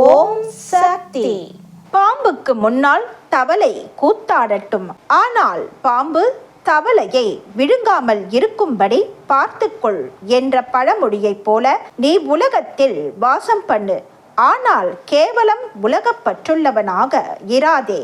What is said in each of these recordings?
ஓம் சக்தி. பாம்புக்கு முன்னால் தவளை கூத்தாடட்டும். ஆனால் பாம்பு தவளையை விழுங்காமல் இருக்கும்படி பார்த்துக்கொள் என்ற பழமொழியைப் போல நீ உலகத்தில் வாசம் பண்ணு. ஆனால் கேவலம் உலகப்பற்றுள்ளவனாக இராதே.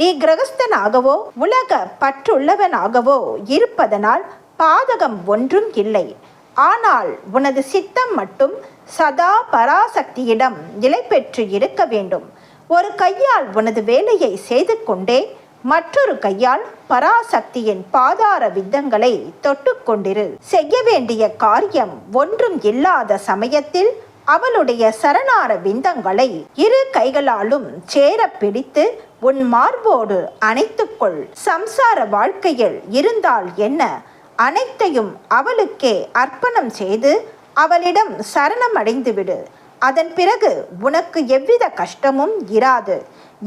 நீ கிரகஸ்தனாகவோ உலக பற்றுள்ளவனாகவோ இருப்பதனால் பாதகம் ஒன்றும் இல்லை. ஆனால் உனது சித்தம் மட்டும் சதா பராசக்தியிடம் நிலை பெற்று இருக்க வேண்டும். ஒரு கையால் உனது வேலையை செய்து கொண்டே மற்றொரு கையால் பராசக்தியின் பாதார வித்தங்களை தொட்டுக்கொண்டிரு செய்ய வேண்டிய காரியம் ஒன்றும் இல்லாத சமயத்தில் அவளுடைய சரணார விந்தங்களை இரு கைகளாலும் சேர பிடித்து உன் மார்போடு அணைத்துக்கொள். சம்சார வாழ்க்கையில் இருந்தால் என்ன? அனைத்தையும் அவளுக்கே அர்ப்பணம் செய்து அவளிடம் சரணமடைந்து விடு அதன் பிறகு உனக்கு எவ்வித கஷ்டமும் இராது.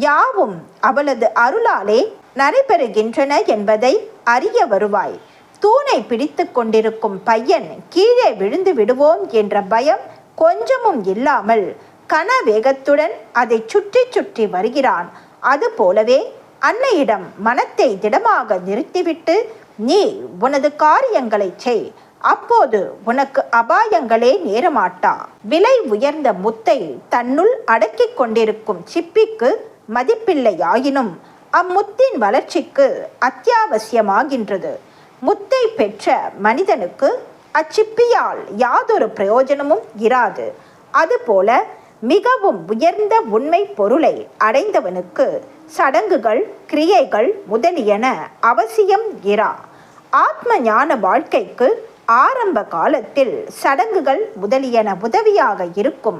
யாவும் அவளது அருளாலே நடைபெறுகின்றன என்பதை அறிய வருவாய். தூணை பிடித்து கொண்டிருக்கும் பையன் கீழே விழுந்து விடுவோம் என்ற பயம் கொஞ்சமும் இல்லாமல் கன வேகத்துடன் அதை சுற்றி சுற்றி வருகிறான். அதுபோலவே அன்னையிடம் மனத்தை திடமாக நிறுத்திவிட்டு நீ உனது காரியங்களை செய். அப்போது உனக்கு அபாயங்களே நேரமாட்டா. விலை உயர்ந்த முத்தை தன்னுள் அடக்கிக் கொண்டிருக்கும் சிப்பிக்கு மதிப்பில்லையாயினும் அம்முத்தின் வளர்ச்சிக்கு அத்தியாவசியமாகின்றது. முத்தை பெற்ற மனிதனுக்கு அச்சிப்பியால் யாதொரு பிரயோஜனமும் இராது. அதுபோல மிகவும் உயர்ந்த உண்மை பொருளை அடைந்தவனுக்கு சடங்குகள் கிரியைகள் முதலியன அவசியம் இரா. ஆத்ம ஞான வாழ்க்கைக்கு ஆரம்ப காலத்தில் சடங்குகள் முதலியன உதவியாக இருக்கும்.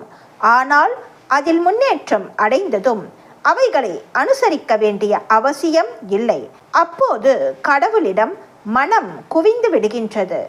ஆனால் அதில் முன்னேற்றம் அடைந்ததும் அவைகளை அனுசரிக்க வேண்டிய அவசியம் இல்லை. அப்போது கடவுளிடம் மனம் குவிந்து விடுகின்றது.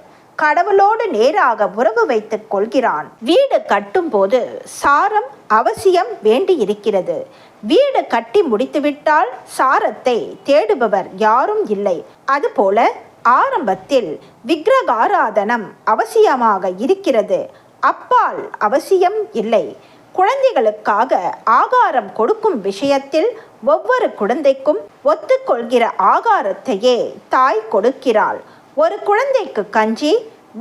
கடவுளோடு நேராக உறவு வைத்துக் கொள்கிறான். வீடு கட்டும்போது சாரம் அவசியம் வேண்டியிருக்கிறது. வீடு கட்டி முடித்துவிட்டால் சாரத்தை தேடுபவர் யாரும் இல்லை. அதுபோல ஆரம்பத்தில் விக்கிரகாராதனம் அவசியமாக இருக்கிறது. அப்பால் அவசியம் இல்லை. குழந்தைகளுக்காக ஆகாரம் கொடுக்கும் விஷயத்தில் ஒவ்வொரு குழந்தைக்கும் ஒத்துக்கொள்கிற ஆகாரத்தையே தாய் கொடுக்கிறாள். ஒரு குழந்தைக்கு கஞ்சி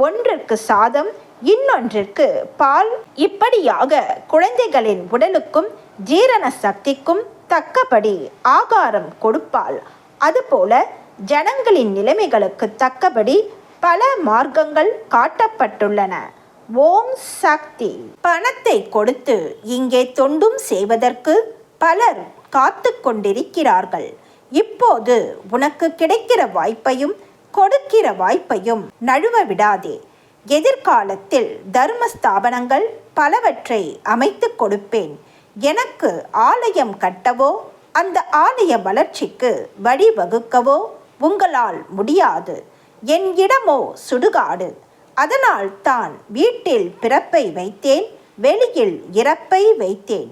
ஒன்றிற்கு சாதம் இன்னொன்றிற்கு பால். இப்படியாக குழந்தைகளின் உடலுக்கும் ஜீரண சக்திக்கும் தக்கபடி ஆகாரம் கொடுப்பாள். அதுபோல ஜனங்களின் நிலைமைகளுக்கு தக்கபடி பல மார்க்கங்கள் காட்டப்பட்டுள்ளன. ஓம் சக்தி. பணத்தை கொடுத்து இங்கே தொண்டும் செய்வதற்கு பலர் காத்து கொண்டிருக்கிறார்கள். இப்போது உனக்கு கிடைக்கிற வாய்ப்பையும் கொடுக்கிற வாய்ப்பையும் நழுவ விடாதே. எதிர்காலத்தில் தர்ம ஸ்தாபனங்கள் பலவற்றை அமைத்து கொடுப்பேன். எனக்கு ஆலயம் கட்டவோ அந்த ஆலய வளர்ச்சிக்கு வழிவகுக்கவோ உங்களால் முடியாது. என் இடமோ சுடுகாடு. அதனால் தான் வீட்டில் பிறப்பை வைத்தேன் வெளியில் இறப்பை வைத்தேன்.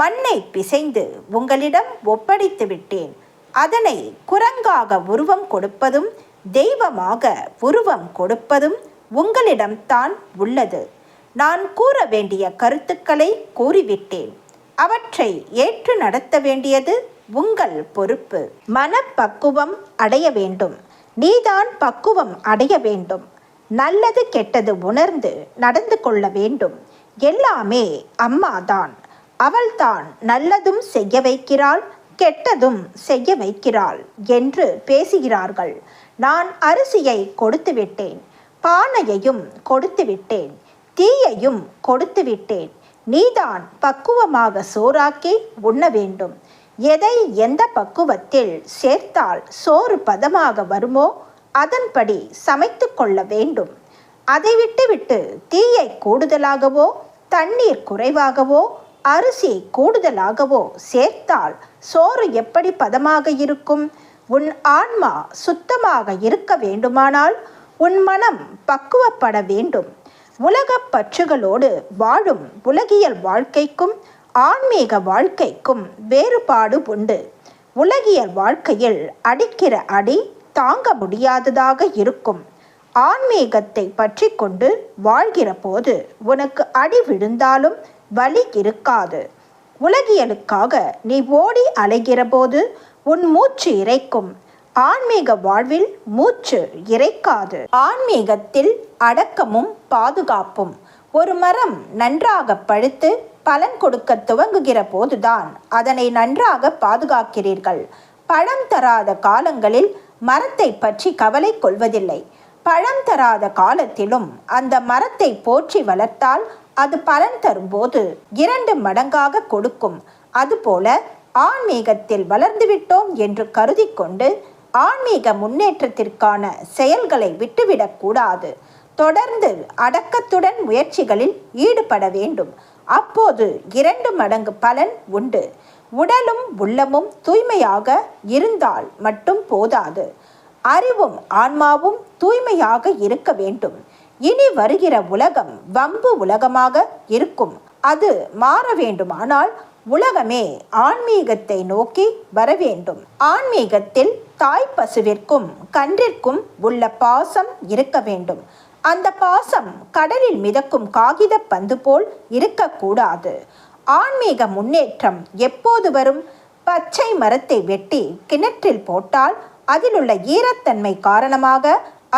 மண்ணை பிசைந்து உங்களிடம் ஒப்படைத்து விட்டேன் அதனை குரங்காக உருவம் கொடுப்பதும் தெய்வமாக உருவம் கொடுப்பதும் உங்களிடம்தான் உள்ளது. நான் கூற வேண்டிய கருத்துக்களை கூறிவிட்டேன். அவற்றை ஏற்று நடத்த வேண்டியது உங்கள் பொறுப்பு. மனப்பக்குவம் அடைய வேண்டும். நீதான் பக்குவம் அடைய வேண்டும். நல்லது கெட்டது உணர்ந்து நடந்து கொள்ள வேண்டும். எல்லாமே அம்மாதான். அவள்தான் நல்லதும் செய்ய வைக்கிறாள் கெட்டதும் செய்ய வைக்கிறாள் என்று பேசுகிறார்கள். நான் அரிசியை கொடுத்து விட்டேன் பானையையும் கொடுத்து விட்டேன் தீயையும் கொடுத்து விட்டேன் நீதான் பக்குவமாக சோறாக்கி உண்ண வேண்டும். எதை எந்த பக்குவத்தில் சேர்த்தால் சோறு பதமாக வருமோ அதன்படி சமைத்து கொள்ள வேண்டும். அதை விட்டுவிட்டு தீயை கூடுதலாகவோ தண்ணீர் குறைவாகவோ அரிசி கூடுதலாகவோ சேர்த்தால் சோறு எப்படி பதமாக இருக்கும்? உன் ஆன்மா சுத்தமாக இருக்க வேண்டுமானால் உன் மனம் பக்குவப்பட வேண்டும். உலகப் பற்றுகளோடு வாழும் உலகியல் வாழ்க்கைக்கும் ஆன்மீக வாழ்க்கைக்கும் வேறுபாடு உண்டு. உலகியல் வாழ்க்கையில் அடிக்கிற அடி தாங்க முடியாததாக இருக்கும். ஆன்மீகத்தை பற்றி கொண்டு வாழ்கிற போது உனக்கு அடி விழுந்தாலும் வலி இருக்காது. உலகியலுக்காக நீ ஓடி அலைகிற போது உன் மூச்சு இறைக்கும். ஆன்மீக வாழ்வில் மூச்சு இறைக்காது. ஆன்மீகத்தில் அடக்கமும் பாதுகாப்பும். ஒரு மரம் நன்றாக பழுத்து பலன் கொடுக்க துவங்குகிற போதுதான் அதனை நன்றாக பாதுகாக்கிறீர்கள். பழம் தராத காலங்களில் மரத்தை பற்றி கவலை கொள்வதில்லை. பழம் தராத காலத்திலும் அந்த மரத்தை போற்றி வளர்த்தால் அது பலன் தரும்போது இரண்டு மடங்காக கொடுக்கும். அதுபோல ஆன்மீகத்தில் வளர்ந்துவிட்டோம் என்று கருதி கொண்டு ஆன்மீக முன்னேற்றத்திற்கான செயல்களை விட்டுவிடக்கூடாது. தொடர்ந்து அடக்கத்துடன் முயற்சிகளில் ஈடுபட வேண்டும். அப்போது இரண்டு மடங்கு பலன் உண்டு. உடலும் உள்ளமும் தூய்மையாக இருந்தால் மட்டும் போதாது. அறிவும் ஆன்மாவும் தூய்மையாக இருக்க வேண்டும். இனி வருகிற உலகம் வம்பு உலகமாக இருக்கும். அது மாற வேண்டுமானால் உலகமே ஆன்மீகத்தை நோக்கி வர வேண்டும் ஆன்மீகத்தில் தாய் பசுவிற்கும் கன்றிற்கும் உள்ள பாசம் இருக்க வேண்டும். அந்த பாசம் கடலில் மிதக்கும் காகித பந்து போல் இருக்கக்கூடாது. ஆன்மீக முன்னேற்றம் எப்போது வரும்? பச்சை மரத்தை வெட்டி கிணற்றில் போட்டால் அதிலுள்ள ஈரத்தன்மை காரணமாக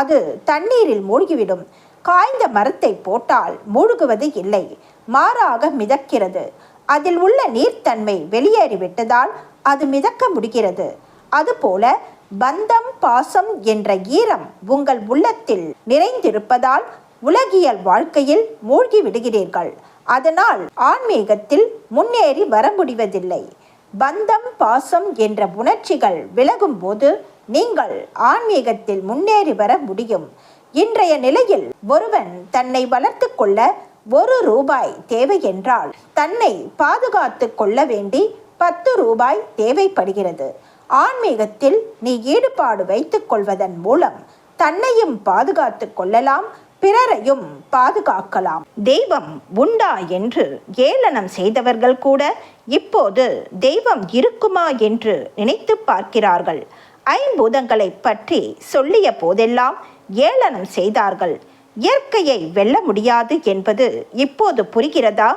அது தண்ணீரில் மூழ்கிவிடும். காய்ந்த மரத்தை போட்டால் மூழ்குவது இல்லை. மாறாக மிதக்கிறது. அதில் உள்ள நீர்த்தன்மை வெளியேறிவிட்டதால் அது மிதக்க முடிகிறது. அதுபோல பந்தம் பாசம் என்ற ஈரம் உங்கள் உள்ளத்தில் நிறைந்திருப்பதால் உலகியல் வாழ்க்கையில் மூழ்கி விடுகிறீர்கள். அதனால் ஆன்மீகத்தில் முன்னேறி வர முடிவதில்லை. பந்தம் பாசம் என்ற உணர்ச்சிகள் விலகும் போது நீங்கள் ஆன்மீகத்தில் முன்னேறி வர முடியும். இன்றைய நிலையில் ஒருவன் தன்னை வளர்த்து கொள்ள ஒரு ரூபாய் தேவை என்றால் தன்னை பாதுகாத்து கொள்ள வேண்டி பத்து ரூபாய் தேவைப்படுகிறது. ஆன்மீகத்தில் நீ ஈடுபாடு வைத்துக் கொள்வதன் மூலம் தன்னையும் பாதுகாத்து கொள்ளலாம் பிறரையும் பாதுகாக்கலாம். தெய்வம் உண்டா என்று ஏளனம் செய்தவர்கள் கூட இப்போது தெய்வம் இருக்குமா என்று நினைத்து பார்க்கிறார்கள். ஐம்பூதங்களை பற்றி சொல்லிய போதெல்லாம் ஏளனம் செய்தார்கள். இயற்கையை வெல்ல முடியாது என்பது இப்போது புரிகிறதா?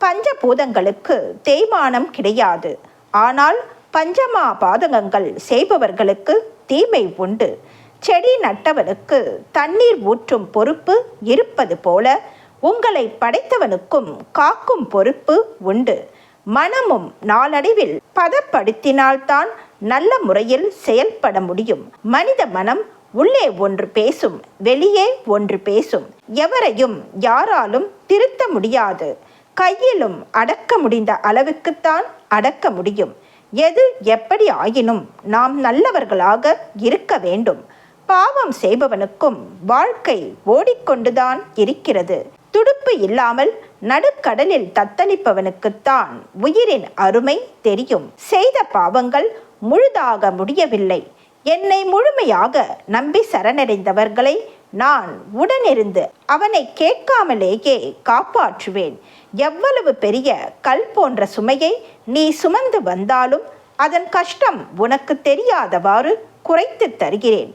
பஞ்சபூதங்களுக்கு தேய்மானம் கிடையாது. ஆனால் பஞ்சமா பாதகங்கள் செய்பவர்களுக்கு தீமை உண்டு. செடி நட்டவனுக்கு தண்ணீர் ஊற்றும் பொறுப்பு இருப்பது போல உங்களை படைத்தவனுக்கும் காக்கும் பொறுப்பு உண்டு. மனமும் நாளடைவில் பதப்படுத்தினால்தான் நல்ல முறையில் செயல்பட முடியும். மனித மனம் உள்ளே ஒன்று பேசும் வெளியே ஒன்று பேசும். எவரையும் யாராலும் திருத்த முடியாது. கையிலும் அடக்க முடிந்த அளவுக்குத்தான் அடக்க முடியும். எது எப்படி ஆயினும் நாம் நல்லவர்களாக இருக்க வேண்டும். பாவம் செய்பவனுக்கும் வாழ்க்கை ஓடிக்கொண்டுதான் இருக்கிறது. துடுப்பு இல்லாமல் நடுக்கடலில் தத்தளிப்பவனுக்குத்தான் உயிரின் அருமை தெரியும். செய்த பாவங்கள் முழுதாக முடியவில்லை. என்னை முழுமையாக நம்பி சரணடைந்தவர்களை நான் உடனிருந்து அவனை கேட்காமலேயே காப்பாற்றுவேன். எவ்வளவு பெரிய கல் போன்ற சுமையை நீ சுமந்து வந்தாலும் அதன் கஷ்டம் உனக்கு தெரியாதவாறு குறைத்து தருகிறேன்.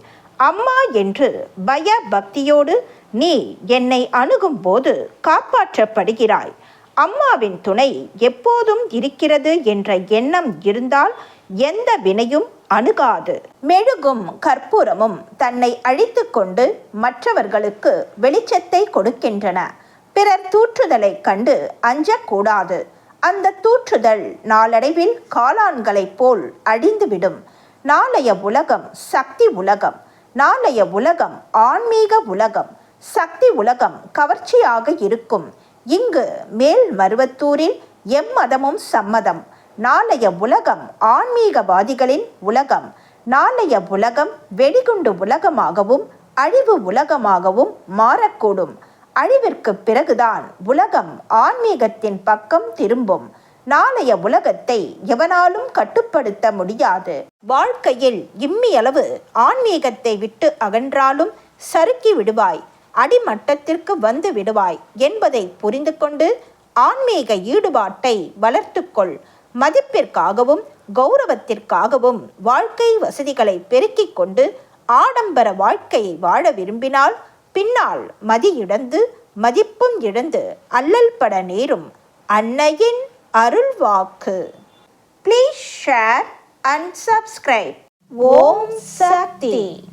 அம்மா என்று பய பக்தியோடு நீ என்னை அணுகும் போது காப்பாற்றப்படுகிறாய். அம்மாவின் துணை எப்போதும் இருக்கிறது என்ற எண்ணம் இருந்தால் எந்த வினையும் அணுகாது. மெழுகும் கற்பூரமும் தன்னை அழித்து கொண்டு மற்றவர்களுக்கு வெளிச்சத்தை கொடுக்கின்றன. பிறர் தூற்றுதலை கண்டு அஞ்சக்கூடாது. அந்த தூற்றுதல் நாளடைவில் காளான்களைப் போல் அழிந்துவிடும். நாளைய உலகம் சக்தி உலகம் நாளைய உலகம் ஆன்மீக உலகம். சக்தி உலகம் கவர்ச்சியாக இருக்கும். இங்கு மேல் மருவத்தூரில் எம்மதமும் சம்மதம். நாளைய உலகம் ஆன்மீகவாதிகளின் உலகம். நாளைய உலகம் வெடிகுண்டு உலகமாகவும் அழிவு உலகமாகவும் மாறக்கூடும். அழிவிற்கு பிறகுதான் உலகம் ஆன்மீகத்தின் பக்கம் திரும்பும். நாளைய உலகத்தை எவனாலும் கட்டுப்படுத்த முடியாது. வாழ்க்கையில் இம்மியளவு ஆன்மீகத்தை விட்டு அகன்றாலும் சறுக்கி விடுவாய். அடிமட்டத்திற்கு வந்து விடுவாய் என்பதை புரிந்து கொண்டு ஆன்மீக ஈடுபாட்டை வளர்த்துக்கொள். மதிப்பிற்காகவும் கௌரவத்திற்காகவும் வாழ்க்கை வசதிகளை பெருக்கிக் கொண்டு ஆடம்பர வாழ்க்கையை வாழ விரும்பினால் பின்னால் மதி இழந்து மதிப்பும் இழந்து அல்லல் பட நேரும் அன்னையின் அருள்வாக்கு. Please share and subscribe Om Shakti.